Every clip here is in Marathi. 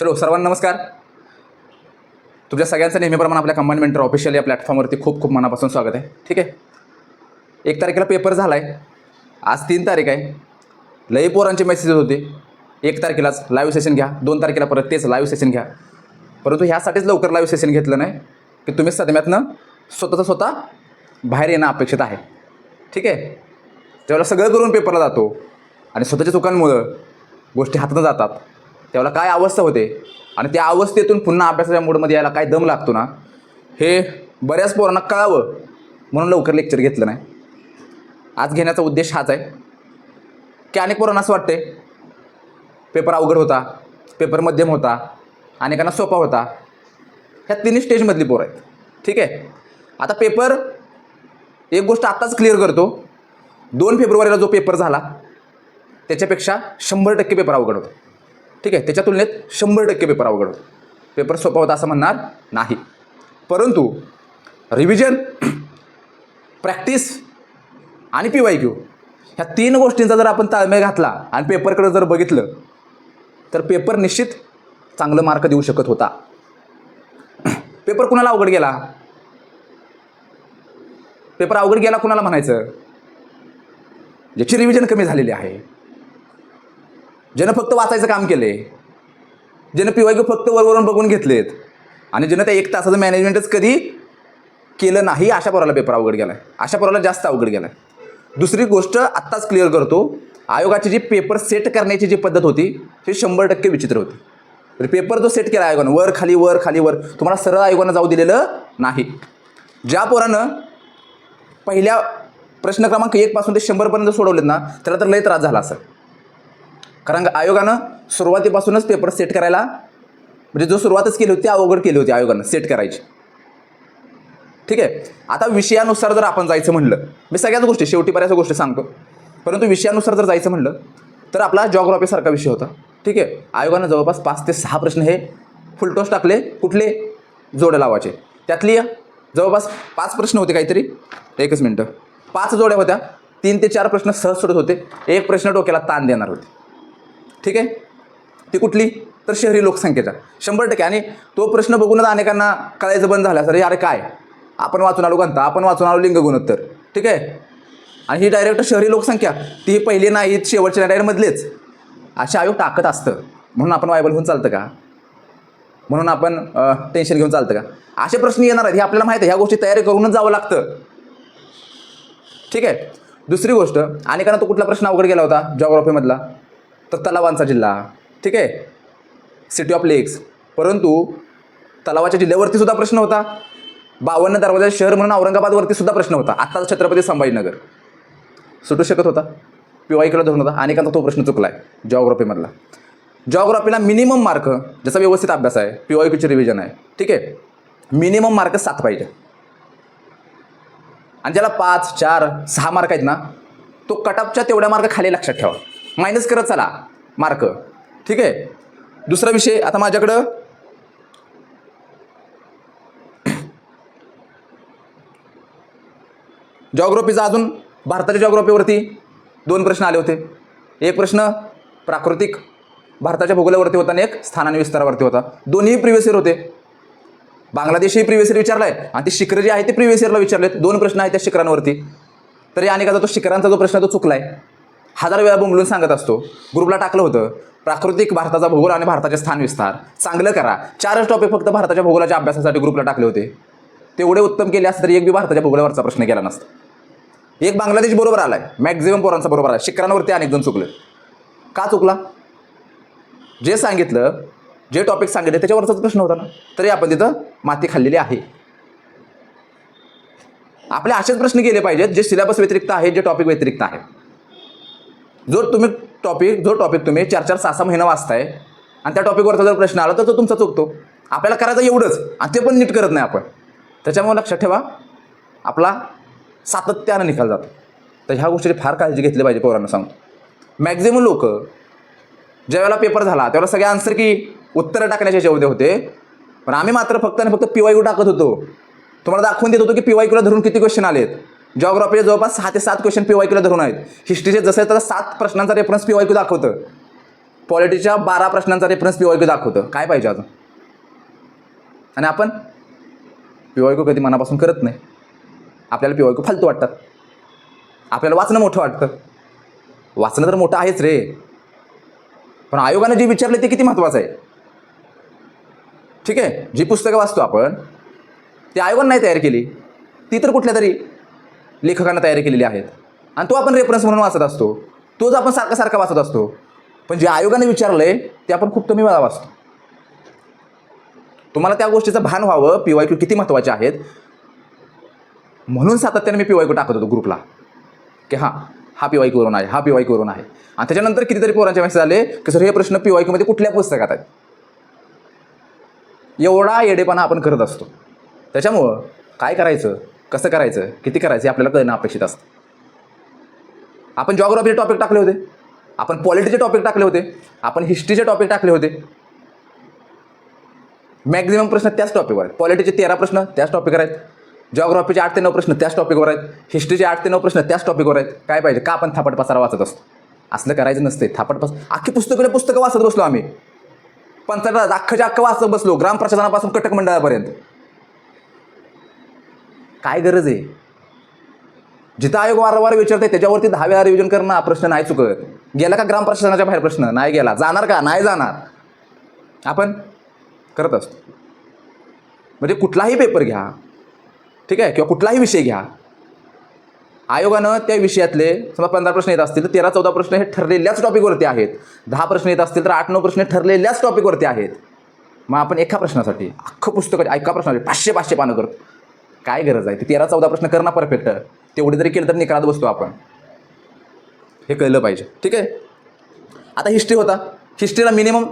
चलो सर्वांना नमस्कार. तुमच्या सगळ्यांचं नेहमीप्रमाणे आपल्या कंबाईन मेंटर ऑफिशियल या प्लॅटफॉर्मवरती खूप खूप मनापासून स्वागत आहे. ठीक आहे? एक तारखेला पेपर झाला आहे आज तीन तारीख आहे. लई पोरांचे मेसेजेस होते. एक तारखेलाच लाईव्ह सेशन घ्या. दोन तारखेला परत तेच लाईव्ह सेशन घ्या. परंतु ह्यासाठीच लवकर लाईव्ह सेशन घेतलं नाही की तुम्ही सदम्यातनं स्वतःचं स्वतः बाहेर येणं अपेक्षित आहे. ठीक आहे? त्यावेळेला सगळं करून पेपरला जातो. आणि स्वतःच्या चुकांमुळं गोष्टी हातानं जातात. त्यावेळेला काय अवस्था होते? आणि त्या अवस्थेतून पुन्हा अभ्यासाच्या मूडमध्ये यायला काय दम लागतो ना? हे बऱ्याच पोरांना कळावं. म्हणून लवकर लेक्चर घेतलं नाही. आज घेण्याचा उद्देश हाच आहे. की अनेक पोरांना असं वाटते पेपर अवघड होता पेपर मध्यम होता अनेकांना सोपा होता. ह्या तिन्ही स्टेजमधली पोरं आहेत. ठीक आहे? आता पेपर एक गोष्ट आत्ताच क्लिअर करतो. दोन फेब्रुवारीला जो पेपर झाला त्याच्यापेक्षा शंभर टक्के पेपर अवघड होता. ठीक आहे त्याच्या तुलनेत शंभर टक्के पेपर अवघड होतो. पेपर सोपा होता असं म्हणणार नाही. परंतु रिव्हिजन प्रॅक्टिस आणि पी वाय क्यू ह्या तीन गोष्टींचा जर आपण ताळमेळ घातला आणि पेपरकडे जर बघितलं तर पेपर निश्चित चांगलं मार्क देऊ शकत होता. पेपर कुणाला अवघड गेला? पेपर अवघड गेला कुणाला म्हणायचं? ज्याची रिव्हिजन कमी झालेली आहे. ज्यानं फक्त वाचायचं काम केले ज्यानं पी फक्त वरवरून बघून घेतलेत आणि ज्यानं त्या एक तासाचं मॅनेजमेंटच कधी केलं नाही अशा पोराला पेपर अवघड गेला आहे अशा पोराला जास्त अवघड गेला आहे दुसरी गोष्ट आत्ताच क्लिअर करतो आयोगाची जी पेपर सेट करण्याची जी पद्धत होती ती शंभर टक्के विचित्र होती. तर पेपर जो सेट केला आयोगानं वर खाली वर खाली वर तुम्हाला सरळ आयोगानं जाऊ दिलेलं नाही. ज्या पोरानं पहिल्या प्रश्न क्रमांक एकपासून ते शंभरपर्यंत सोडवलेत ना त्याला तर लय त्रास झाला असं कारण का आयोगानं सुरुवातीपासूनच पेपर सेट करायला म्हणजे जो सुरुवातच केली होती ती अवघड केली होती आयोगानं सेट करायची. ठीक आहे? आता विषयानुसार जर आपण जायचं म्हणलं मी सगळ्याच गोष्टी शेवटी बऱ्याच गोष्टी सांगतो. परंतु विषयानुसार जर जायचं म्हणलं तर आपला जॉग्रॉफीसारखा विषय होता. ठीक आहे? आयोगानं जवळपास पाच ते सहा प्रश्न हे फुलटॉस टाकले कुठले? जोड्या लावायचे. त्यातली जवळपास पाच प्रश्न होते काहीतरी. एकच मिनटं. पाच जोड्या होत्या. तीन ते चार प्रश्न सहज सोडत होते. एक प्रश्न डोक्याला ताण देणार होते. ठीक आहे? ती कुठली? तर शहरी लोकसंख्येचा. शंभर टक्के. आणि तो प्रश्न बघूनच अनेकांना कळायचं बंद झालं. सर अरे काय? आपण वाचून आलो गणता आपण वाचून आलो लिंग गुणोत्तर. ठीक आहे? आणि ही डायरेक्ट शहरी लोकसंख्या. ती पहिली नाही शेवटच्या डायरेक्टमधलेच अशा आयोग टाकत असतं. म्हणून आपण वायबल होऊन चालतं का? म्हणून आपण टेन्शन घेऊन चालतं का? असे प्रश्न येणार आहेत. हे आपल्याला माहिती आहे. ह्या गोष्टी तयारी करूनच जावं लागतं. ठीक आहे? दुसरी गोष्ट. अनेकांना तो कुठला प्रश्न अवघड गेला होता? जॉग्रॉफीमधला तर तलावांचा जिल्हा ठीक आहे? सिटी ऑफ लेक्स परंतु तलावाच्या जिल्ह्यावरती सुद्धा प्रश्न होता. बावन्न दरवाजा शहर म्हणून औरंगाबादवरती सुद्धा प्रश्न होता. आत्ताचा छत्रपती संभाजीनगर. सुटू शकत होता. पी वायकडे धरून होता. अनेकांचा तो प्रश्न चुकला आहे जॉग्रॉफीमधला जॉग्रॉफीला मिनिमम मार्क ज्याचा व्यवस्थित अभ्यास आहे पी वाय रिव्हिजन आहे. ठीक आहे? मिनिमम मार्क सात पाहिजे. आणि ज्याला पाच चार सहा मार्क आहेत ना तो कटअपच्या तेवढ्या मार्क खाली लक्षात ठेवा. मायनस करत चला. मार्क. ठीक आहे? दुसरा विषय आता माझ्याकडं. जॉग्रॉफीचा अजून भारताच्या जॉग्रॉफीवरती दोन प्रश्न आले होते. एक प्रश्न प्राकृतिक. भारताच्या भूगोलावरती होता आणि एक स्थानाने विस्तारावरती होता. दोन्ही प्रिव्हियस इयर होते. बांगलादेशही प्रिव्हियस इयर विचारला आहे आणि ते शिखरं जे आहे ते प्रिव्हियस इयरला विचारलेत. दोन प्रश्न आहेत त्या शिखरांवरती. तरी अनेकाचा तो शिखरांचा जो प्रश्न तो चुकला आहे हजार वेळा बोंबलून सांगत असतो. ग्रुपला टाकलं होतं. प्राकृतिक भारताचा भूगोल आणि भारताचे स्थान विस्तार. चांगलं करा. चारच टॉपिक फक्त भारताच्या भूगोलाच्या अभ्यासासाठी ग्रुपला टाकले होते. तेवढे उत्तम केले असतं तरी एक बी भारताच्या भूगोलावरचा प्रश्न केला नसता. एक बांगलादेश बरोबर आलाय. मॅक्झिमम पोरांचा बरोबर आहे शिखरांवरती अनेक जण चुकलं. का चुकला? जे सांगितलं जे टॉपिक सांगितले त्याच्यावरचाच प्रश्न होता ना. तरी आपण तिथं माती खाल्लेली आहे. आपले असेच प्रश्न केले पाहिजेत जे सिलेबस व्यतिरिक्त आहे जे टॉपिक व्यतिरिक्त आहे. जो तुम्ही टॉपिक जो टॉपिक तुम्ही चार चार सहा सहा महिना वाचताय आणि त्या टॉपिकवरचा जर प्रश्न आला तर तो तुमचा चुकतो. आपल्याला करायचं एवढंच आणि ते पण नीट करत नाही आपण. त्याच्यामुळे लक्षात ठेवा आपला सातत्यानं निकाल जातो. तर ह्या गोष्टीची फार काळजी घेतली पाहिजे पोरांना सांगतो. मॅक्झिमम लोक ज्यावेळेला पेपर झाला त्यावेळेला सगळे आन्सर की उत्तरं टाकण्याचे जेवढे होते. पण आम्ही मात्र फक्त आणि फक्त पी वाय क्यू टाकत होतो. तुम्हाला दाखवून देत होतो की पी वाय क्यूला धरून किती क्वेश्चन आलेत. जॉग्रॉफीचे जवळपास सहा ते सात क्वेश्चन पी वाय क्यूला धरून आहेत. हिस्ट्रीचे जसे तर सात प्रश्नांचा रेफरन्स पी वाय क्यू दाखवतं. पॉलिटीच्या बारा प्रश्नांचा रेफरन्स पी वाय दाखवतं. काय पाहिजे अजून? आणि आपण पी वाय कधी मनापासून करत नाही. आपल्याला पी वाय क्यू फालतू वाटतात. आपल्याला वाचणं मोठं वाटतं. वाचणं तर मोठं आहेच रे. पण आयोगानं जे विचारले ते किती महत्त्वाचं आहे? ठीक आहे? जी पुस्तकं वाचतो आपण ती आयोगानं नाही तयार केली. ती तर कुठल्या तरी लेखकांना तयारी केलेली आहेत. आणि तो आपण रेफरन्स म्हणून वाचत असतो. तोच आपण सारखा सारखा वाचत असतो. पण जे आयोगाने विचारलं आहे ते आपण खूप कमी वेळा वाचतो. तुम्हाला त्या गोष्टीचं भान व्हावं पी वाय क्यू किती महत्त्वाचे आहेत. म्हणून सातत्याने मी पी वाय क्यू टाकत होतो ग्रुपला की हां हा पी वाय क्यूवरून आहे हा पी वाय क्यूवरून आहे. आणि त्याच्यानंतर कितीतरी पोरांचे मेसेज आले की सर हे प्रश्न पी वाय क्यूमध्ये कुठल्या पुस्तकात आहेत? एवढा येडेपणा आपण करत असतो. त्याच्यामुळं काय करायचं? कसं करायचं? किती करायचं? हे आपल्याला कळणं अपेक्षित असतं. आपण जॉग्रॉफीचे टॉपिक टाकले होते. आपण पॉलिटीचे टॉपिक टाकले होते. आपण हिस्ट्रीचे टॉपिक टाकले होते. मॅक्झिमम प्रश्न त्याच टॉपिकवर आहेत. पॉलिटीचे तेरा प्रश्न त्याच टॉपिकवर आहेत. जॉग्रॉफीचे आठ ते नऊ प्रश्न त्याच टॉपिकवर आहेत. हिस्ट्रीचे आठ ते नऊ प्रश्न त्याच टॉपिकवर आहेत. काय पाहिजे? का आपण थापट पसारा वाचत असतो? असलं करायचं नसते थापट पस अख्खी पुस्तकं पुस्तकं वाचत बसलो आम्ही. पंचायत अख्खच्या अख्खं वाचत बसलो. ग्रामप्रशासनापासून कटक मंडळापर्यंत. काय गरज आहे? जिथं आयोग वारंवार विचारते त्याच्यावरती दहा वेळा रिव्हिजन करणं हा प्रश्न नाही चुकत. गेला का ग्रामप्रशासनाच्या बाहेर प्रश्न? नाही गेला. जाणार का? नाही जाणार. आपण करत असतो. म्हणजे कुठलाही पेपर घ्या ठीक आहे? किंवा कुठलाही विषय घ्या. आयोगानं त्या विषयातले समजा पंधरा प्रश्न येत असतील तर तेरा चौदा प्रश्न हे ठरलेल्याच टॉपिकवरती आहेत. दहा प्रश्न येत असतील तर आठ नऊ प्रश्न ठरलेल्याच टॉपिकवरती आहेत. मग आपण एका प्रश्नासाठी अख्खं पुस्तक एका प्रश्नासाठी पाचशे पाचशे पानं करतो. काय गरज आहे? ते तेरा चौदा प्रश्न करणं परफेक्ट. तेवढे जरी केलं तर निकालात बसतो आपण. हे कळलं पाहिजे. ठीक आहे? आता हिस्ट्री होता. हिस्ट्रीला मिनिमम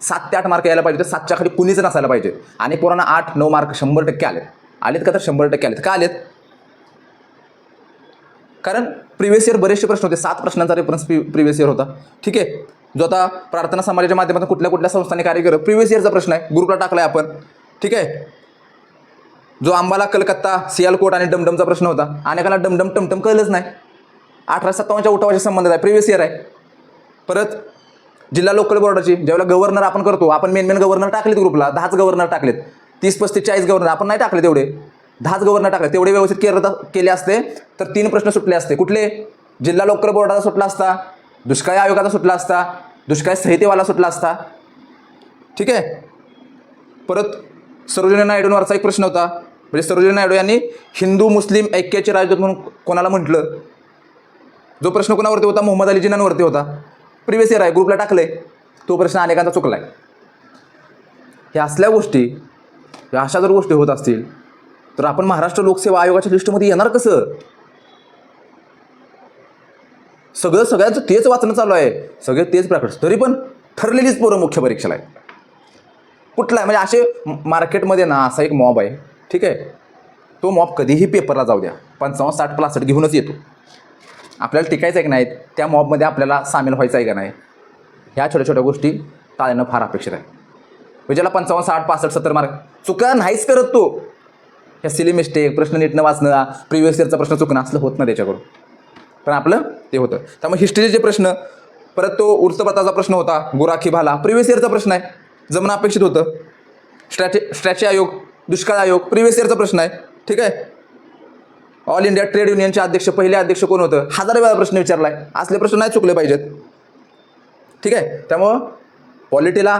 सात ते आठ मार्क यायला पाहिजे तर सातच्या खाली कुणीच नसायला पाहिजे. आणि पोरांना आठ नऊ मार्क शंभर टक्के आलेत. आलेत का तर शंभर टक्के आलेत. का आलेत? कारण प्रिव्हियस इयर बरेचसे प्रश्न होते. सात प्रश्नांचा रेफरन्स प्रिव्हियस इयर होता. ठीक आहे? जो आता प्रार्थना समाजाच्या माध्यमातून कुठल्या कुठल्या संस्थांनी कार्य केलं प्रिव्हियस इयरचा प्रश्न आहे. ग्रुपला टाकला आहे आपण. ठीक आहे? जो अंबाला कलकत्ता सियालकोट आणि डमडमचा प्रश्न होता. अनेकाला डमडम टमटम कळलंच नाही. अठरा सत्तावन्नच्या उठावाच्या संबंधित आहे. प्रिव्हियस इयर आहे. परत जिल्हा लोकल बोर्डाची ज्यावेळेला गव्हर्नर आपण करतो आपण मेन मेन गव्हर्नर टाकलेत ग्रुपला दहाच गव्हर्नर टाकलेत. तीस पस्तीस चाळीस गव्हर्नर आपण नाही टाकले तेवढे. दहाच गव्हर्नर टाकले. तेवढे व्यवस्थित केलं केले असते. तर तीन प्रश्न सुटले असते. कुठले? जिल्हा लोकल बोर्डाचा सुटला असता. दुष्काळी आयोगाचा सुटला असता. दुष्काळी संहितेवाला सुटला असता. ठीक आहे? परत सरोजिनी नायडूंवरचा एक प्रश्न होता. म्हणजे सरोजिनी नायडू यांनी हिंदू मुस्लिम ऐक्याचे राजदूत म्हणून कोणाला म्हटलं? जो प्रश्न कोणावरती होता? मोहम्मद अली जिनांवरती होता. प्रिव्हियस इयर आहे ग्रुपला टाकले तो प्रश्न अनेकांचा चुकला आहे ह्या असल्या गोष्टी ह्या अशा जर गोष्टी होत असतील तर आपण महाराष्ट्र लोकसेवा आयोगाच्या लिस्टमध्ये येणार कसं? सगळं सगळ्यांचं तेच वाचणं चालू आहे सगळे तेच प्रकट. तरी पण ठरलेलीच पोरं मुख्य परीक्षेला आहे कुठला आहे? म्हणजे असे मार्केटमध्ये ना असा एक मॉब आहे. ठीक आहे? तो मॉब कधीही पेपरला जाऊ द्या. पंचावन्न साठ प्लासट घेऊनच येतो. आपल्याला टिकायचं आहे की नाही त्या मॉबमध्ये आपल्याला सामील व्हायचं आहे का नाही? ह्या छोट्या छोट्या गोष्टी टाळणं फार अपेक्षित आहे. म्हणजे ज्याला पंचावन्न साठ पासष्ट सत्तर मार्क चुका नाहीच करत तो. ह्या सिली मिस्टेक प्रश्न नीटनं वाचणं प्रिव्हियस इयरचा प्रश्न चुकणं असलं होत ना त्याच्याकडून. पण आपलं ते होतं. त्यामुळे हिस्ट्रीचे जे प्रश्न परत तो वृत्तपत्राचा प्रश्न होता गुराखी भाला. प्रिव्हियस इयरचा प्रश्न आहे. जमणं अपेक्षित होतं. स्ट्रॅचे स्ट्रॅचे आयोग दुष्काळ आयोग. प्रिव्हियस इयरचा प्रश्न आहे. ठीक आहे? ऑल इंडिया ट्रेड युनियनचे अध्यक्ष पहिले अध्यक्ष कोण होतं? हजार वेळा प्रश्न विचारला आहे असले प्रश्न नाही चुकले पाहिजेत. ठीक आहे? त्यामुळं पॉलिटीला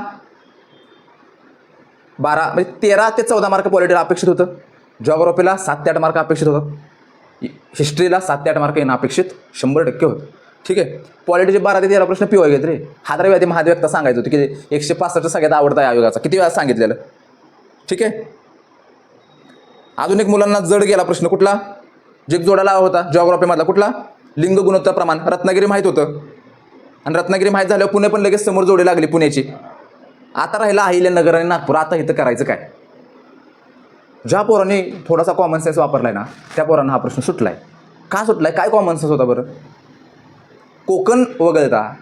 बारा म्हणजे तेरा ते चौदा मार्क पॉलिटीला अपेक्षित होतं. जॉग्रॉफीला सात ते आठ मार्क अपेक्षित होतं. हिस्ट्रीला सात ते आठ मार्क येणं अपेक्षित शंभर टक्के होतं. ठीक आहे? पॉलिटीचे बारा ते तेरा प्रश्न पिओ घेत रे. हजार वेळा ते महादेवता सांगायचं होतं की एकशे पासष्ट सगळ्यात आवडता आहे आयोगाचा. किती वेळा सांगितलेलं? ठीक आहे? अजून एक मुलांना जड गेला प्रश्न कुठला? जगजोडाला होता जॉग्राफीमधला कुठला? लिंग गुणोत्तर प्रमाण रत्नागिरी माहीत होतं. आणि रत्नागिरी माहीत झाल्यावर पुणे पण लगेच समोर जोडी लागली पुण्याची. आता राहिला अहिल्यानगर आणि नागपूर आता इथं करायचं काय? ज्या पोरांनी थोडासा कॉमन सेन्स वापरलाय ना त्या पोरांना हा प्रश्न सुटलाय. का सुटलाय? काय कॉमन सेन्स होता बरं? कोकण वगळता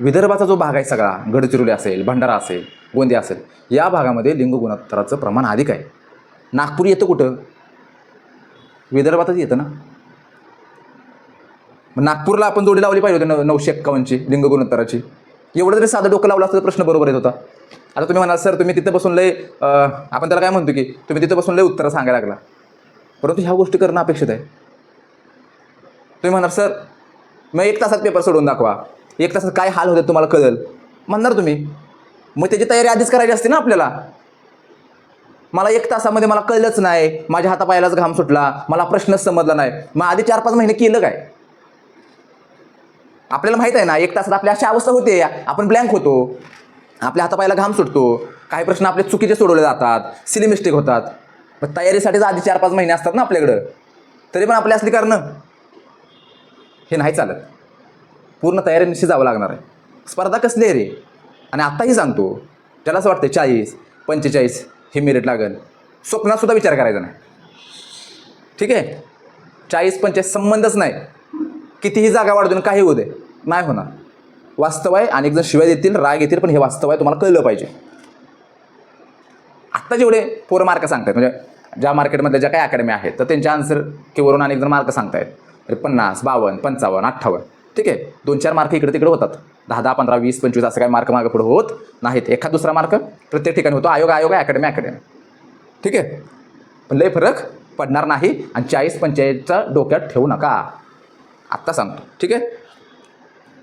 विदर्भाचा जो भाग आहे सगळा गडचिरोली असेल भंडारा असेल गोंदिया असेल या भागामध्ये लिंग गुणोत्तराचं प्रमाण अधिक आहे. नागपूर येतं कुठं? विदर्भातच येतं ना? मग नागपूरला आपण जोडी लावली पाहिजे होती ना नऊशे एक्कावन्नची लिंग गुणोत्तराची. एवढं जरी साधं डोकं लावलं असतं प्रश्न बरोबर येत होता. आता तुम्ही म्हणाल सर तुम्ही तिथं बसून लय आपण त्याला काय म्हणतो की तुम्ही तिथं बसून लय उत्तरं सांगायला लागला. परंतु ह्या गोष्टी करणं अपेक्षित आहे. तुम्ही म्हणाल सर मग एक तासात पेपर सोडून दाखवा. एक तासात काय हाल होते तुम्हाला कळेल. म्हणणार तुम्ही. मग त्याची तयारी आधीच करायची असते ना आपल्याला. मला एक तासामध्ये मला कळलंच नाही. माझ्या हातापायालाच घाम सुटला. मला प्रश्नच समजला नाही. मग आधी चार पाच महिने केलं काय? आपल्याला माहीत आहे ना एक तासात आपल्या अशा अवस्था होते. आपण ब्लँक होतो. आपल्या हातापायाला घाम सुटतो. काही प्रश्न आपले चुकीचे सोडवले जातात. सिली मिस्टेक होतात. पण तयारीसाठीच आधी चार पाच महिने असतात ना आपल्याकडं. तरी पण आपले असली कारणं. हे नाही चालत. पूर्ण तयारीनिशी जावं लागणार आहे. स्पर्धा कसली आहे रे? आणि आत्ताही सांगतो. त्याला असं वाटतं चाळीस पंचेचाळीस. हे मेरिट लागेल. स्वप्नातसुद्धा विचार करायचा नाही. ठीक आहे? चाळीस पंचेचाळीस संबंधच नाही. कितीही जागा वाढून काही होऊ दे नाही होणार. वास्तव आहे अनेक जण शिवाय देतील राग येतील पण हे वास्तव आहे तुम्हाला कळलं पाहिजे. आत्ता जेवढे पोरं मार्क सांगतात म्हणजे ज्या मार्केटमधल्या ज्या काही अकॅडमी आहेत तर त्यांच्या आन्सर किंवा अनेक जण मार्क सांगतायत. पन्नास बावन्न पंचावन्न अठ्ठावन्न. ठीक आहे? दोन चार मार्क इकडे तिकडे होतात. दहा दहा पंधरा वीस पंचवीस असं काय मार्क मार्क पुढे होत नाहीत. एखाद दुसरा मार्क प्रत्येक ठिकाणी होतो. आयोग आयोग अकॅडमी अकॅडमी ठीक आहे? पण लय फरक पडणार नाही आणि चाळीस पंचेचाळीसचा डोक्यात ठेवू नका. आत्ता सांगतो. ठीक आहे?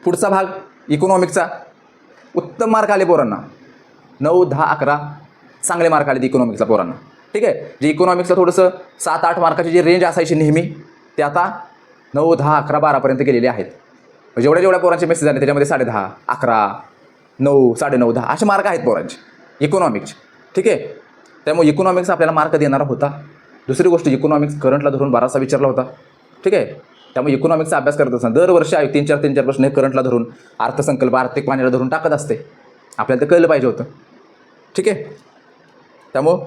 पुढचा भाग इकॉनॉमिकचा उत्तम मार्क आले पोरांना. नऊ दहा अकरा. चांगले मार्क आले इकॉनॉमिक्सला पोरांना. ठीक आहे? जे इकॉनॉमिक्सला थोडंसं सात आठ मार्काची जी रेंज असायची नेहमी ते आता नऊ दहा अकरा बारापर्यंत गेलेले आहेत. जेवढ्या जेवढ्या पोरांचे मेसेज आले त्याच्यामध्ये साडे दहा अकरा नऊ साडेनऊ दहा असे मार्क आहेत पोरांचे. इकॉनॉमिक्सचे ठीक आहे? त्यामुळे इकॉनॉमिक्स आपल्याला मार्क देणारा होता. दुसरी गोष्ट इकॉनॉमिक्स करंटला धरून बराचसा विचारला होता. ठीक आहे? त्यामुळे इकॉनॉमिक्सचा अभ्यास करत असताना दरवर्षी आहे तीन चार तीन चार प्रश्न हे करंटला धरून अर्थसंकल्प आर्थिक पाण्याला धरून टाकत असते. आपल्याला ते कळलं पाहिजे होतं. ठीक आहे? त्यामुळं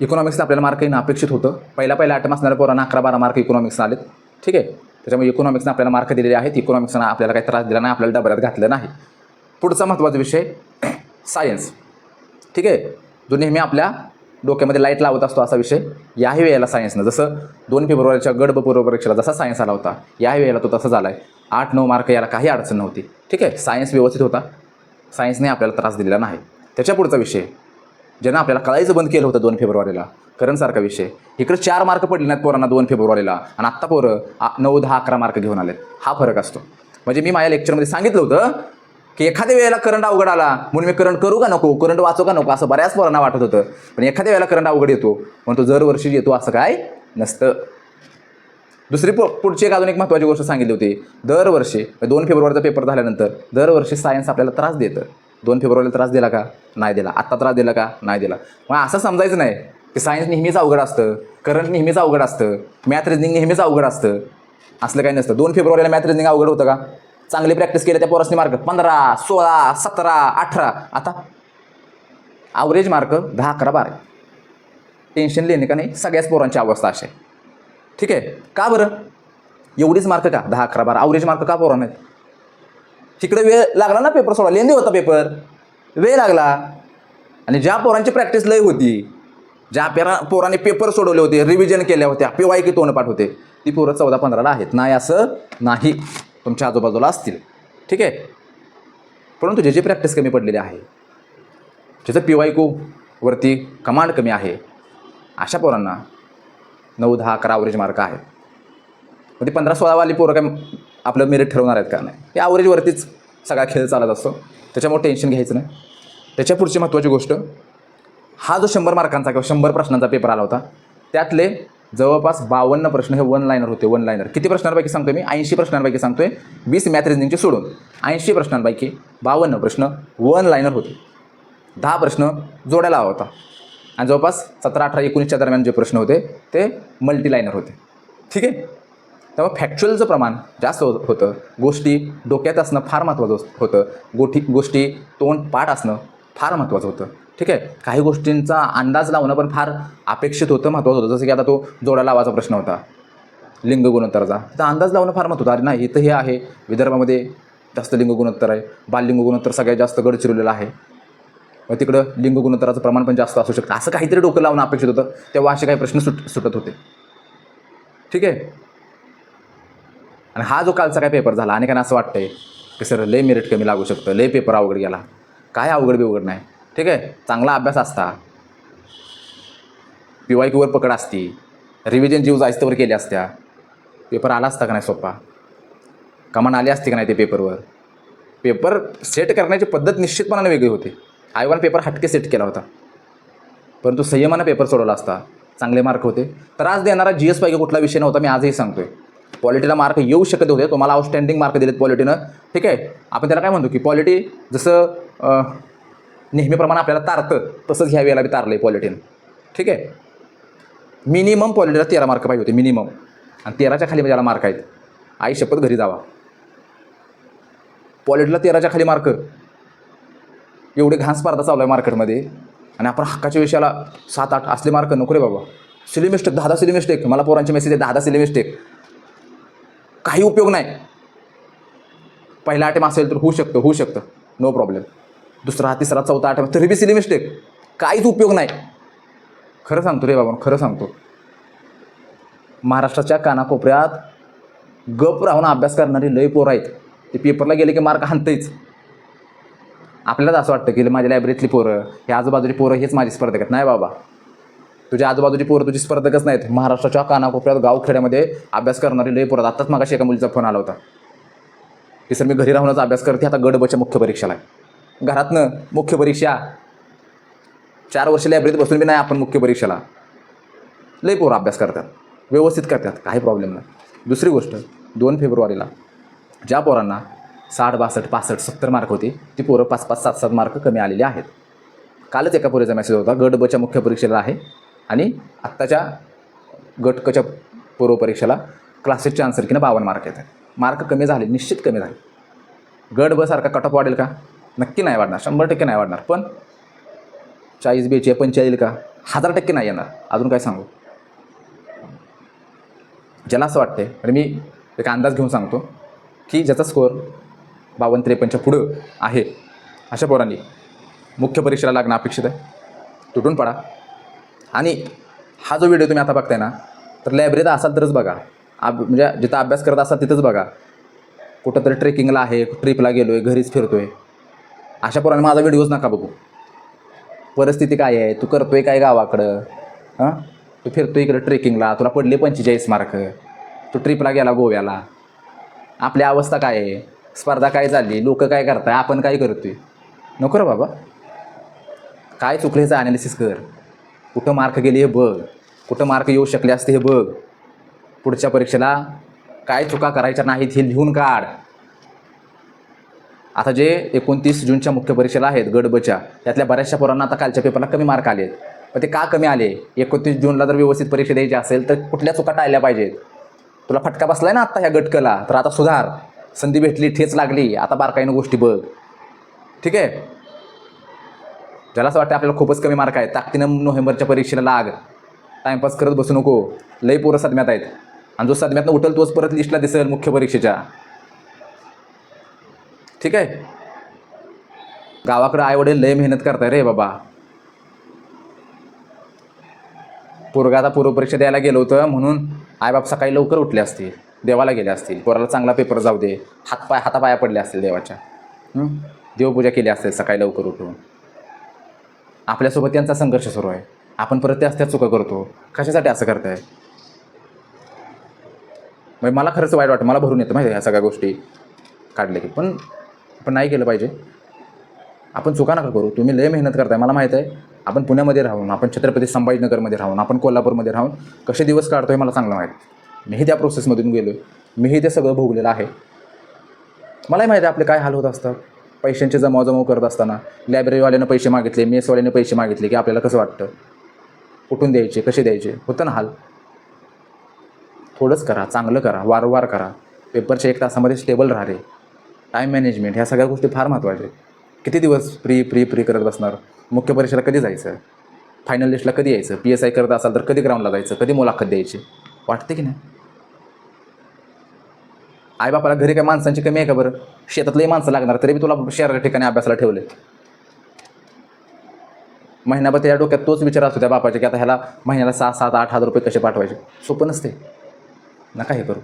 इकॉनॉमिक्सला आपल्याला मार्क येणं अपेक्षित होतं. पहिला पहिला आयटम असणाऱ्या पोरांना अकरा बारा मार्क इकॉनॉमिक्सला आलेत. ठीक आहे? त्याच्यामुळे इकॉनॉमिक्सनं आपल्याला मार्क दिलेले आहेत. इकॉनॉमिक्सनं आपल्याला काही त्रास दिला नाही आपल्याला डबऱ्यात घातलं नाही. पुढचा महत्त्वाचा विषय सायन्स ठीक आहे? जो नेहमी आपल्या डोक्यामध्ये लाइट लावत असतो असा विषय याही वेळेला सायन्सनं जसं दोन फेब्रुवारीच्या गडब पूर्व परीक्षेला जसा सायन्स आला होता याही वेळेला तो तसा झाला आहे आठ नऊ मार्क याला काही अडचण नव्हती. ठीक आहे? सायन्स व्यवस्थित होता. सायन्सने आपल्याला त्रास दिलेला नाही. त्याच्या पुढचा विषय ज्यांना आपल्याला कळायचं बंद केलं होतं दोन फेब्रुवारीला करंटसारखा विषय. इकडे चार मार्क पडले नाहीत पोरांना दोन फेब्रुवारीला. आणि आत्ता पोरं नऊ दहा अकरा मार्क घेऊन आलेत. हा फरक असतो. म्हणजे मी माझ्या लेक्चरमध्ये सांगितलं होतं की एखाद्या वेळेला करंट अवघड आला म्हणून मी करंट करू का नको करंट वाचू का नको असं बऱ्याच पोरांना वाटत होतं. पण एखाद्या वेळेला करंट अवघड येतो म्हणून तो दरवर्षी येतो असं काय नसतं. दुसरी पु पुढची एक अजून एक महत्त्वाची गोष्ट सांगितली होती. दरवर्षी दोन फेब्रुवारीचा पेपर झाल्यानंतर दरवर्षी सायन्स आपल्याला त्रास देतं. दोन फेब्रुवारीला त्रास दिला का? नाही दिला. आत्ता त्रास दिला का? नाही दिला. मग असं समजायचं नाही. की सायन्स नेहमीच अवघड असतं. करंट नेहमीच अवघड असतं. मॅथ रिजनिंग नेहमीच अवघड असतं. असलं काही नसतं. दोन फेब्रुवारीला मॅथ रिजनिंग अवघड होतं का? चांगली प्रॅक्टिस केली त्या पोरासनी मार्क पंधरा सोळा सतरा अठरा. आता ॲव्हरेज मार्क दहा अकरा बारा. टेन्शन लेणे का नाही? सगळ्याच पोरांची अवस्था अशी आहे. ठीक आहे? का बरं? एवढीच मार्क का? दहा अकरा बारा. ॲव्हरेज मार्क का पोरांना? आहेत तिकडे वेळ लागला ना पेपर सोडा. लेंदी होता पेपर वेळ लागला. आणि ज्या पोरांची प्रॅक्टिस लय होती ज्या पेरा पोरांनी पेपर सोडवले होते रिव्हिजन केल्या होत्या पी वाय की तोंडपाठ होते ती पोरं चौदा पंधराला आहेत. नाही असं नाही. तुमच्या आजूबाजूला असतील. ठीक आहे? परंतु जे जे प्रॅक्टिस कमी पडलेली आहे ज्याचं पी वाय वरती कमांड कमी आहे अशा पोरांना नऊ दहा अकरा अवरेज मार्क आहेत. मग ते पंधरा सोळावाली पोरं काय आपलं मेरिट ठरवणार आहेत का नाही? या ॲव्हरेजवरतीच सगळा खेळ चालत असतो. त्याच्यामुळे टेन्शन घ्यायचं नाही. त्याच्या पुढची महत्त्वाची गोष्ट हा जो शंभर मार्कांचा किंवा शंभर प्रश्नांचा पेपर आला होता त्यातले जवळपास बावन्न प्रश्न हे वन लायनर होते वन लायनर किती प्रश्नांपैकी सांगतोय मी? ऐंशी प्रश्नांपैकी सांगतोय वीस मॅथ रिजनिंगचे सोडून. ऐंशी प्रश्नांपैकी बावन्न प्रश्न वन लायनर होते. दहा प्रश्न जोड्याला हवा होता. आणि जवळपास सतरा अठरा एकोणीसच्या दरम्यान जे प्रश्न होते ते मल्टीलायनर होते. ठीक आहे? त्यामुळे फॅक्च्युअलचं प्रमाण जास्त हो होतं. गोष्टी डोक्यात असणं फार महत्त्वाचं होतं. गोठी गोष्टी तोंड पाठ असणं फार महत्त्वाचं होतं. ठीक आहे? काही गोष्टींचा अंदाज लावणं पण फार अपेक्षित होतं महत्त्वाचं होतं. जसं की आता तो जोडा लावाचा प्रश्न होता. लिंग गुणोत्तराचा. तर अंदाज लावणं फार महत्त्वाचं अरे नाही इथं हे आहे. विदर्भामध्ये जास्त लिंग गुणोत्तर आहे. बाललिंग गुणोत्तर सगळ्यात जास्त गडचिरोलेलं आहे. मग तिकडं लिंग गुणोत्तराचं प्रमाण पण जास्त असू शकतं. असं काहीतरी डोकं लावणं अपेक्षित होतं. तेव्हा असे काही प्रश्न सुट सुटत होते. ठीक आहे? आणि हा जो कालचा काय पेपर झाला अनेकांना असं वाटतंय की सर लय मेरिट कमी लागू शकतं लय पेपर अवघड गेला. काय अवघड बिवघड नाही. ठीक आहे? चांगला अभ्यास असता. पी वाय क्यूवर पकड असती. रिव्हिजन जीव जायस्तवर केल्या असत्या. पेपर आला असता का नाही सोपा? कमान आली असती का नाही ते पेपरवर पेपर सेट करण्याची पद्धत निश्चितपणाने वेगळी होती. आयोगानं पेपर हटके सेट केला होता. परंतु संयमानं पेपर सोडवला असता. चांगले मार्क होते. त्रास देणारा जी एस पैकी कुठला विषय नव्हता मी आजही सांगतोय. पॉलिटीला मार्क येऊ शकत होते. तुम्हाला आउटस्टँडिंग मार्क दिलेत पॉलिटीनं ठीक आहे? आपण त्याला काय म्हणतो की पॉलिटी जसं नेहमीप्रमाणे आपल्याला तारतं तसंच ह्या वेळेला बी तारलं आहे पॉलिटीनं ठीक आहे? मिनिमम पॉलिटीला तेरा मार्क पाहिजे होते मिनिमम आणि तेराच्या खाली ज्याला मार्क आहेत आई शपथ घरी जावा. पॉलिटीला तेराच्या खाली मार्क एवढी घाण स्पर्धा चालू आहे मार्केटमध्ये आणि आपण हक्काच्या विषयाला सात आठ असले मार्क नको रे बाबा. सिली मिस्टेक दहा दहा सिली मिस्टेक मला पोरांचे मेसेज आहे दहा दहा सिली मिस्टेक काही उपयोग नाही. पहिला आटेम असेल तर होऊ शकतं होऊ शकतं. नो प्रॉब्लेम दुसरा तिसरा चौथा आटेम तरी बी सिली मिस्टेक काहीच उपयोग नाही. खरं सांगतो रे बाबा खरं सांगतो. महाराष्ट्राच्या कानाकोपऱ्यात गप राहून अभ्यास करणारी लय पोरं आहेत. ते पेपरला गेले की मार्क हाणतंच आपल्यालाच असं वाटतं की माझ्या लायब्ररीतली पोरं हे आजूबाजूची पोरं हेच माझी स्पर्धक आहेत. नाही बाबा. तुझ्या आजूबाजूची पोरं तुझी स्पर्धकच नाहीत. महाराष्ट्राच्या कानाकोपऱ्यात गावखेड्यामध्ये अभ्यास करणारी लय पोरं आत्ताच मागाशी एका मुलीचा फोन आला होता. की सर मी घरी राहूनच अभ्यास करते. आता गडबच्या मुख्य परीक्षेला आहे. घरातनं मुख्य परीक्षा. चार वर्ष लायब्ररीत बसून बी नाही आपण मुख्य परीक्षेला. लय पोरं अभ्यास करतात. व्यवस्थित करतात. काही प्रॉब्लेम नाही. दुसरी गोष्ट दोन फेब्रुवारीला ज्या पोरांना साठ बासष्ट पासष्ट सत्तर मार्क होते ती पोरं पाच पाच सात सात मार्क कमी आलेली आहेत. कालच एका पोरीचा मेसेज होता गट बच्या मुख्य परीक्षेला आहे. आणि आत्ताच्या गटकच्या पूर्वपरीक्षेला पूर्व परीक्षेला क्लासेसच्या आन्सर बावन्न मार्क येतात. मार्क कमी झाले निश्चित कमी झाले. गट बसारखा कट ऑफ वाढेल का? नक्की नाही वाढणार शंभर टक्के नाही वाढणार. पण चाळीस बेचे पंचेचाळीस येईल का? हजार टक्के नाही येणार. अजून काय सांगू? ज्याला असं वाटते आणि मी एक अंदाज घेऊन सांगतो की ज्याचा स्कोअर बावन्न त्रेपन्नच्या पुढं आहे अशा पोरांनी मुख्य परीक्षेला लागणं अपेक्षित आहे. तुटून पडा. आणि हा जो व्हिडिओ तुम्ही आता बघताय ना तर लायब्ररीत असाल तरच बघा. अब म्हणजे जिथं अभ्यास करत असाल तिथंच बघा. कुठं तरी ट्रेकिंगला आहे ट्रिपला गेलो आहे घरीच फिरतो आहे अशा पोरांनी माझा व्हिडिओज नका बघू. परिस्थिती काय आहे? तू करतो आहे काय गावाकडं? हां? तू फिरतो इकडं ट्रेकिंगला तुला पडले पंचेचाळीस मार्क तू ट्रिपला गेला गोव्याला. आपली अवस्था काय आहे? स्पर्धा काय झाली लोक काय करताय? आपण काय करतोय? नको रे बाबा. काय चुकलं अनालिसिस कर. कुठं मार्क गेले हे बघ. कुठं मार्क येऊ शकले असते हे बघ. पुढच्या परीक्षेला काय चुका करायच्या नाहीत हे लिहून काढ. आता जे एकोणतीस जूनच्या मुख्य परीक्षेला आहेत गडबच्या त्यातल्या बऱ्याचशा पोरांना आता कालच्या पेपरला कमी मार्क आले पण ते का कमी आले? एकोणतीस जूनला जर व्यवस्थित परीक्षा द्यायची असेल तर कुठल्या चुका टाळल्या पाहिजेत? तुला फटका बसला आहे ना आता ह्या गटकला? तर आता सुधार. संधी भेटली ठेच लागली. आता बारकाईनं गोष्टी बघ. ठीक आहे? ज्याला असं वाटतं आपल्याला खूपच कमी मार्क आहे ताकदीनं नोव्हेंबरच्या परीक्षेला लाग. टाईमपास करत बसू नको. लई पोरं सदम्यात आहेत. आणि जो सदम्यातनं उठल तोच परत लिस्टला दिसेल मुख्य परीक्षेच्या. ठीक आहे? गावाकडं आईवडील लय मेहनत करताय रे बाबा. पोरगा आता पूर्वपरीक्षा द्यायला गेलो होतं म्हणून आईबाप सकाळी लवकर उठले असतील देवाला गेले असतील. पोराला चांगला पेपर जाऊ दे. हातपाय हातापाया पडले असतील देवाच्या. देवपूजा केली असेल सकाळी लवकर उठून. आपल्यासोबत त्यांचा संघर्ष सुरू आहे. आपण परत त्याच त्या चुका करतो. कशासाठी असं करताय? म्हणजे मला खरंच वाईट वाटतं. मला भरून येतं माहिती आहे ह्या सगळ्या गोष्टी काढल्या की. पण पण नाही केलं पाहिजे. आपण चुका नका करू. तुम्ही लय मेहनत करताय. मला माहीत आहे. आपण पुण्यामध्ये राहून आपण छत्रपती संभाजीनगरमध्ये राहून आपण कोल्हापूरमध्ये राहून कसे दिवस काढतो हे मला चांगलं माहीत मीही त्या प्रोसेसमधून गेलो आहे मीही ते सगळं भोगलेलं आहे. मलाही माहिती आहे आपले काय हाल होत असतात. पैशांचे जमावजमाव करत असताना लायब्ररीवाल्यानं पैसे मागितले मेसवाल्यानं पैसे मागितले की आपल्याला कसं वाटतं? कुठून द्यायचे कसे द्यायचे? होतं ना हाल. थोडंच करा चांगलं करा वारंवार करा. पेपरच्या एक तासामध्ये स्टेबल राहा टाईम मॅनेजमेंट ह्या सगळ्या गोष्टी फार महत्त्वाच्या आहेत. किती दिवस प्री प्री प्री करत बसणार? मुख्य परीक्षेला कधी जायचं? फायनल लिस्टला कधी यायचं? पी एस आय करत असाल तर कधी ग्राउंडला जायचं? कधी मुलाखत द्यायची? वाटते की नाही? आईबापाला घरी काय माणसांची कमी आहे का बरं? शेतातलंही माणसं लागणार तरी मी तुला शहराच्या ठिकाणी अभ्यासाला ठेवले. महिनाभर त्या डोक्यात तोच विचार असतो त्या बापाच्या की आता ह्याला महिन्याला सहा सात आठ हजार रुपये कसे पाठवायचे? सोपं नसते. नका हे करू.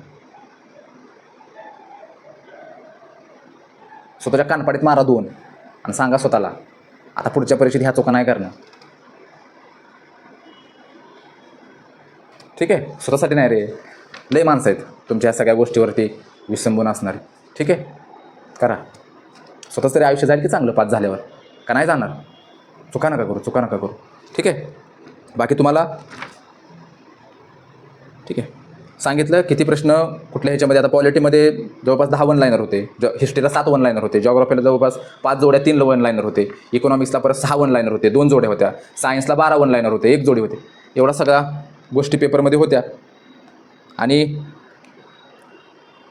स्वतःच्या कानपाडीत मारा दोन आणि सांगा स्वतःला आता पुढच्या परीक्षेत ह्या चुका नाही करणं ठीक आहे? स्वतःसाठी नाही रे. लय माणसं आहेत तुमच्या सगळ्या गोष्टीवरती. विसंबून असणारी. ठीक आहे? करा. स्वतःच तरी आयुष्य जाईल की चांगलं पास झाल्यावर. का नाही जाणार? चुका नका करू चुका नका करू. ठीक आहे? बाकी तुम्हाला ठीक आहे? सांगितलं किती प्रश्न कुठल्या ह्याच्यामध्ये? आता पॉलिटीमध्ये जवळपास दहा वन लायनर होते. ज हिस्ट्रीला सात वन लाईनर होते जॉग्राफीला जवळपास पाच जोड्या तीन वन लायनर होते इकॉनॉमिक्सला परत सहा वन लाईनर होते. दोन जोड्या होत्या. सायन्सला बारा वन लायनर होते. एक जोडी होते. एवढा सगळ्या गोष्टी पेपरमध्ये होत्या. आणि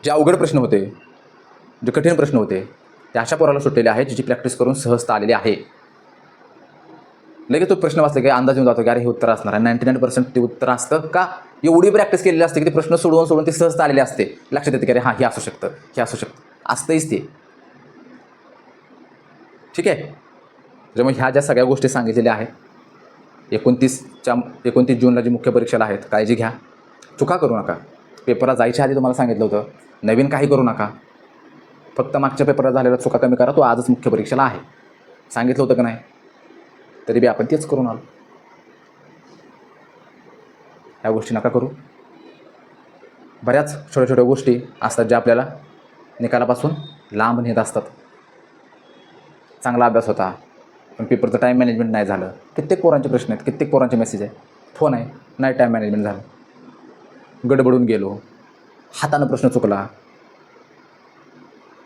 जे अवघड प्रश्न होते जे कठीण प्रश्न होते ते अशा पोराला सुटलेले आहेत ज्याची प्रॅक्टिस करून सहजता आलेली आहे. लगेच तो प्रश्न वाचला की अंदाज येऊन जातो की अरे हे उत्तर असणार आहे. नाईन्टी नाईन पर्सेंट ते उत्तर असतं का? एवढी प्रॅक्टिस केलेली असते की ते प्रश्न सोडवून सोडून ते सहजता आलेले असते. लक्षात येते की अरे हां हे असू शकतं हे असू शकतं. असतंच ते. ठीक आहे? त्याच्यामुळे ह्या ज्या सगळ्या गोष्टी सांगितलेल्या आहेत एकोणतीसच्या एकोणतीस जूनला जी मुख्य परीक्षाला आहेत काळजी घ्या. चुका करू नका. पेपरला जायच्या आधी तुम्हाला सांगितलं होतं नवीन काही करू नका. फक्त मागच्या पेपरला झालेला चुका कमी करा तो आजच मुख्य परीक्षेला आहे. सांगितलं होतं का नाही? तरी बी आपण तेच करून आलो. ह्या गोष्टी नका करू. बऱ्याच छोट्या छोट्या गोष्टी असतात ज्या आपल्याला निकालापासून लांब नेत असतात. चांगला अभ्यास होता पण पेपरचं टाईम मॅनेजमेंट नाही झालं. कित्येक पोरांचे प्रश्न आहेत कित्येक पोरांचे मेसेज आहे फोन आहे नाही टाईम मॅनेजमेंट झालं. गडबडून गेलो. हातानं प्रश्न चुकला.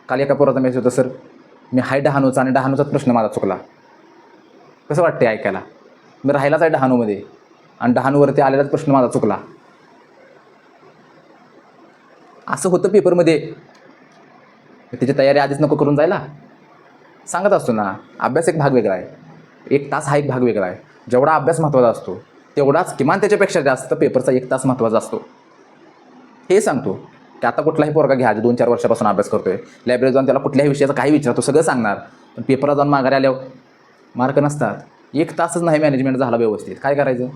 काल एका पोराचा मेसेज होता सर मी हाय डहाणूचा आणि डहाणूचाच प्रश्न माझा चुकला. कसं वाटते ऐकायला? मी राहिलाच आहे डहाणूमध्ये आणि डहाणूवरती आलेलाच प्रश्न माझा चुकला. असं होतं पेपरमध्ये त्याची तयारी आधीच नको करून जायला. सांगत असतो ना अभ्यास एक भाग वेगळा आहे. एक तास हा एक भाग वेगळा आहे. जेवढा अभ्यास महत्त्वाचा असतो तेवढाच किमान त्याच्यापेक्षा जास्त पेपरचा एक तास महत्त्वाचा असतो. हे सांगतो की आता कुठलाही पोरगा घ्या जे दोन चार वर्षापासून अभ्यास करतोय लायब्ररीत जाऊन त्याला कुठल्याही विषयाचा काही विचारतो सगळं सांगणार. पण पेपरला जाऊन माघारी आल्यावर मार्क नसतात. एक तासच नाही मॅनेजमेंट झाला व्यवस्थित. काय करायचं?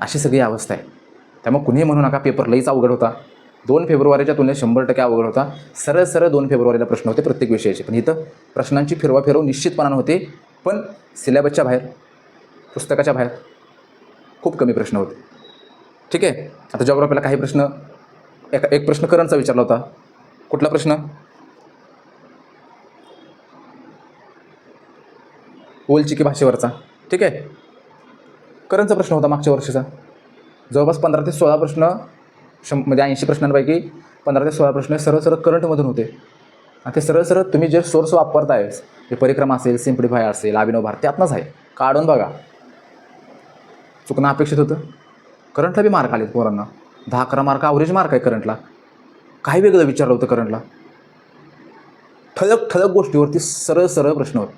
अशी सगळी अवस्था आहे. त्यामुळे कुणीही म्हणू नका पेपर लईच अवघड होता. दोन फेब्रुवारीच्या तुलनेत शंभर टक्के अवघड होता. सरळ सरळ दोन फेब्रुवारीला प्रश्न होते प्रत्येक विषयाचे. पण इथं प्रश्नांची फिरवा फिरव निश्चितपणानं होते पण सिलेबसच्या बाहेर पुस्तकाच्या बाहेर खूप कमी प्रश्न होते. ठीक आहे? आता जॉग्राफीला काही प्रश्न एक एक प्रश्न करंटचा विचारला होता. कुठला प्रश्न? ओलचिकी भाषेवरचा. ठीक आहे? करंटचा प्रश्न होता मागच्या वर्षीचा. जवळपास पंधरा ते सोळा प्रश्न शं म्हणजे ऐंशी प्रश्नांपैकी पंधरा ते सोळा प्रश्न सरळ सरळ करंटमधून होते. आणि ते सरळ सरळ तुम्ही जे सोर्स वापरताय जे परिक्रम असेल सिम्प्लिफाय असेल अभिनव भारत त्यातनंच आहे. काढून बघा. चुकणं अपेक्षित होतं. करंटला बी मार्क आलेत पोरांना. दहा अकरा मार्क अवरेज मार्क आहे करंटला. काही वेगळं विचारलं होतं करंटला. ठळक ठळक गोष्टीवरती सरळ सरळ प्रश्न होते.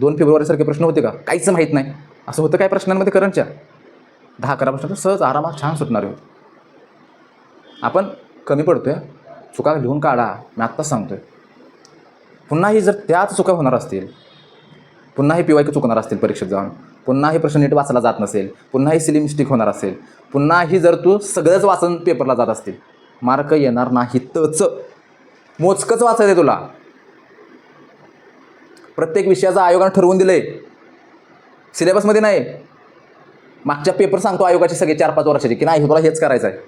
दोन फेब्रुवारीसारखे प्रश्न होते का? काहीच माहीत नाही. असं होतं काय प्रश्नांमध्ये करंटच्या? दहा अकरा प्रश्न सहज आरामात छान सुटणारे होते. आपण कमी पडतो आहे चुका लिहून काढा. मी आत्ताच सांगतोय. पुन्हाही जर त्याच चुका होणार असतील पुन्हा हे पिवायक चुकणार असतील परीक्षेत जाऊन पुन्हा हे प्रश्न नीट वाचला जात नसेल पुन्हा ही सिली मिस्टेक होणार असेल पुन्हा ही जर तू सगळंच वाचन पेपरला जात असतील मार्क येणार नाही. तच. मोजकंच वाचायचं आहे तुला. प्रत्येक विषयाचा आयोगानं ठरवून दिलं आहे सिलेबसमध्ये नाही. मागच्या पेपर सांगतो आयोगाचे सगळे चार पाच वर्षाचे की नाही तुला हेच करायचं आहे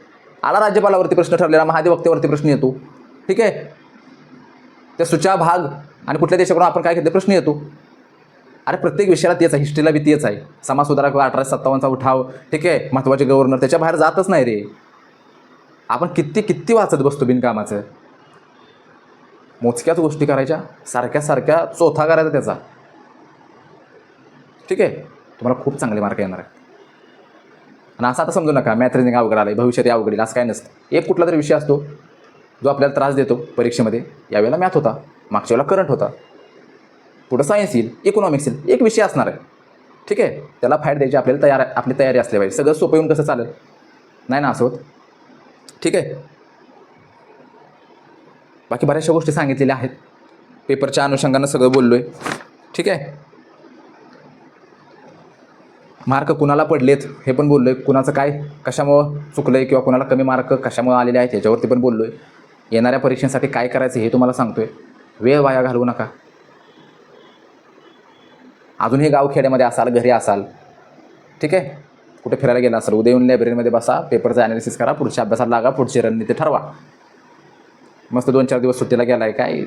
आला राज्यपालावरती प्रश्न ठरलेला महाधिवक्त्यावरती प्रश्न येतो. ठीक आहे? त्या सुचा भाग आणि कुठल्या देशाकडून आपण काय घेतले प्रश्न येतो. अरे प्रत्येक विषयाला तेच आहे. हिस्ट्रीला बी तेच आहे. समाज सुधारक किंवा अठराशे सत्तावन्नचा उठाव ठीक आहे? महत्त्वाचे गव्हर्नर त्याच्या बाहेर जातच नाही रे. आपण किती किती वाचत बसतो बिनकामाचं? मोजक्याच गोष्टी करायच्या सारख्या सारख्या चोथा करायचा त्याचा. ठीक आहे? तुम्हाला खूप चांगले मार्क येणार आहे आणि असं आता समजू नका मॅथ रिझनिंग अवघड आलं आहे भविष्यात अवघड येईल असं काय नसतं. एक कुठला तरी विषय असतो जो आपल्याला त्रास देतो परीक्षेमध्ये. यावेळेला मॅथ होता मागच्या वेळेला करंट होता. पुढं सायन्स येईल इकॉनॉमिक्स येईल एक विषय असणार आहे. ठीक आहे? त्याला फाईट द्यायची आपल्याला तयार आपली तयारी असली पाहिजे. सगळं सोपं येऊन कसं चालेल? नाही ना असं होत? ठीक आहे? बाकी बऱ्याचशा गोष्टी सांगितलेल्या आहेत. पेपरच्या अनुषंगानं सगळं बोललो आहे ठीक आहे? मार्क कुणाला पडलेत हे पण बोललो आहे कुणाचं काय कशामुळं चुकलं आहे किंवा कुणाला कमी मार्क कशामुळं आलेले आहेत याच्यावरती पण बोललो आहे येणाऱ्या परीक्षेसाठी काय करायचं हे तुम्हाला सांगतो आहे वेळ वाया घालवू नका. अजून हे गावखेड्यामध्ये असाल घरी असाल ठीक आहे? कुठे फिरायला गेला असाल उद्या येऊन लायब्ररीमध्ये बसा पेपरचं ॲनालिसिस करा पुढच्या अभ्यासाला लागा पुढची रणनीती ठरवा. मस्त दोन चार दिवस सुट्टीला गेला आहे काय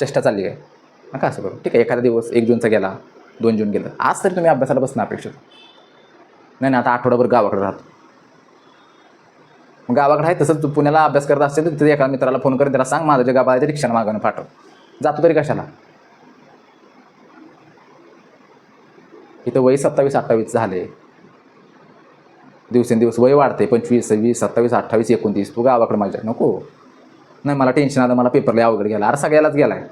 चेष्टा चालली आहे? नका असं करू. ठीक आहे एखादा दिवस एक जूनचा गेला दोन जून गेलं आज तरी तुम्ही अभ्यासाला बसणं अपेक्षित. नाही नाही आता आठवडाभर गावाकडे राहतो. मग गावाकडे आहे तसंच तू पुण्याला अभ्यास करत असेल तर तिथे एका मित्राला फोन करून त्याला सांग माझं जे गावाला रिक्षानं मागणं पाठव. जातो तरी कशाला? इथं वय सत्तावीस अठ्ठावीस झाले. दिवसेंदिवस वय वाढते पंचवीस सव्वीस सत्तावीस अठ्ठावीस एकोणतीस. तू गावाकडे माझ्या नको. नाही मला टेन्शन आलं मला पेपरला अवघड गेला. अरे सगळ्यालाच गेला आहे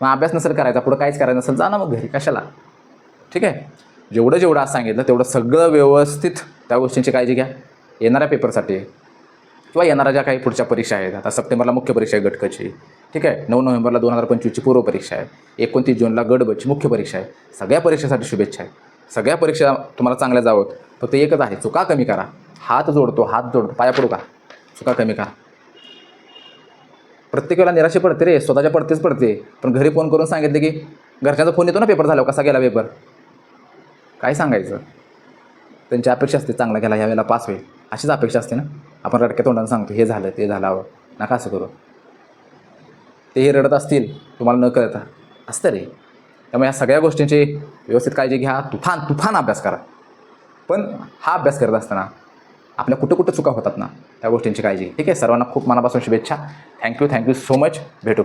मग अभ्यास नसेल करायचा पुढं काहीच करायचं नसेल जा ना मग घरी कशाला? ठीक आहे? जेवढं जेवढं आज सांगितलं तेवढं सगळं व्यवस्थित त्या गोष्टींची काळजी घ्या. येणाऱ्या पेपरसाठी किंवा येणाऱ्या ज्या काही पुढच्या परीक्षा आहेत आता सप्टेंबरला मुख्य परीक्षा आहे गटकची. ठीक आहे? नऊ नोव्हेंबरला दोन हजार पंचवीसची पूर्व परीक्षा आहे. एकोणतीस जूनला गडबडची मुख्य परीक्षा आहे. सगळ्या परीक्षेसाठी शुभेच्छा आहे. सगळ्या परीक्षा तुम्हाला चांगल्या जावं फक्त एकच आहे चुका कमी करा. हात जोडतो हात जोडतो. पाया पडू का? चुका कमी करा. प्रत्येक वेळेला निराशे पडते रे. स्वतःच्या पडतेच पडते. पण घरी फोन करून सांगितले की घरच्यांचा फोन येतो ना पेपर झाला कसा गेला पेपर काय सांगायचं? त्यांची अपेक्षा असते चांगला गेला ह्यावेळेला पास होईल. अशीच अपेक्षा असते ना? आपण रडक्या तोंडानं सांगतो हे झालं ते झालं हवं नका असं करू. तेही रडत असतील तुम्हाला न कळता. असतं रे. त्यामुळे या सगळ्या गोष्टींची व्यवस्थित काळजी घ्या. तुफान तुफान अभ्यास करा. पण हा अभ्यास करत असताना आपल्या कुठं कुठं चुका होतात ना त्या गोष्टींची काळजी. ठीक आहे सर्वांना खूप मनापासून शुभेच्छा. थँक्यू थँक्यू सो मच भेटू.